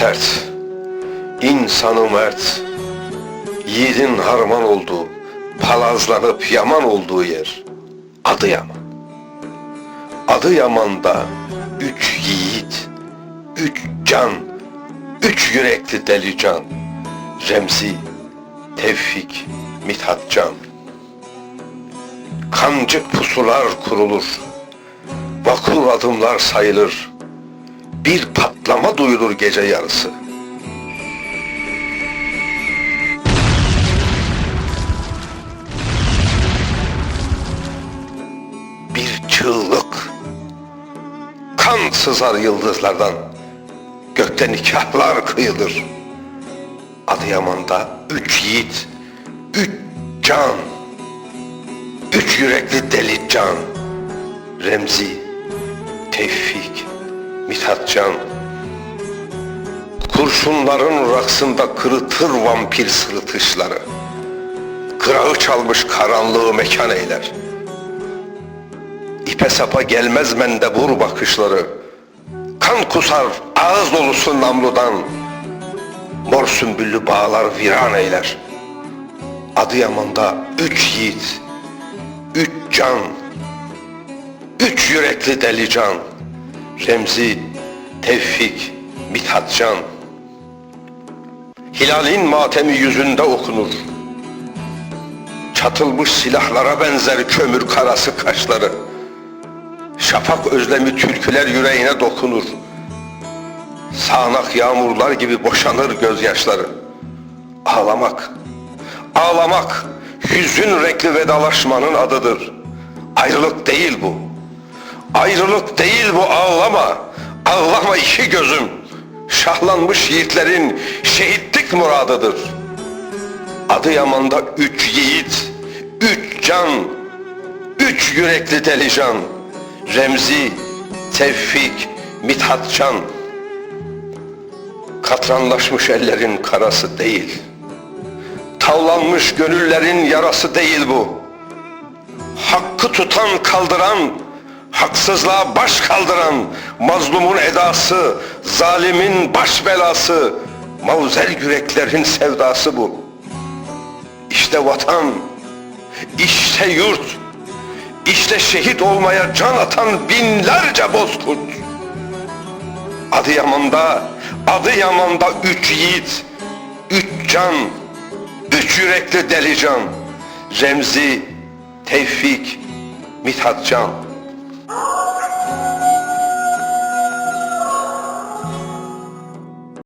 sert, insanı mert, yiğidin harman olduğu, palazlanıp yaman olduğu yer, Adıyaman. Adıyaman'da üç yiğit, üç can, üç yürekli deli can, Remzi, Tevfik, Mithat Can. Kancık pusular kurulur, vakur adımlar sayılır, bir patlama duyulur gece yarısı. Bir çığlık, kan sızar yıldızlardan, gökte nikahlar kıyılır. Adıyaman'da üç yiğit, üç can, üç yürekli deli can, Remzi, Tevfik, Mithatcan, kurşunların raksında kırıtır vampir sırıtışları, kırağı çalmış karanlığı mekan eyler. İpe sapa gelmez mende vur bakışları, kan kusar ağız dolusu namludan, mor sümbüllü bağlar viran eyler. Adıyaman'da üç yiğit, üç can, üç yürekli deli can, Remzi, Tevfik, Mithatcan. Hilalin matemi yüzünde okunur. Çatılmış silahlara benzer kömür karası kaşları. Şafak özlemi türküler yüreğine dokunur. Sağanak yağmurlar gibi boşanır gözyaşları. Ağlamak, ağlamak hüzün renkli vedalaşmanın adıdır. Ayrılık değil bu. Ayrılık değil bu ağlama. Ağlama iki gözüm. Şahlanmış yiğitlerin şehitlik muradıdır. Adıyaman'da üç yiğit, üç can, üç yürekli delican. Remzi, Tevfik, Mithatcan. Katranlaşmış ellerin karası değil. Tavlanmış gönüllerin yarası değil bu. Hakkı tutan kaldıran, haksızlığa baş kaldıran, mazlumun edası, zalimin baş belası, mavzer yüreklerin sevdası bu. İşte vatan, işte yurt, işte şehit olmaya can atan binlerce bozkurt. Adıyaman'da, Adıyaman'da üç yiğit, üç can, üç yürekli deli can, Remzi, Tevfik, Mithatcan.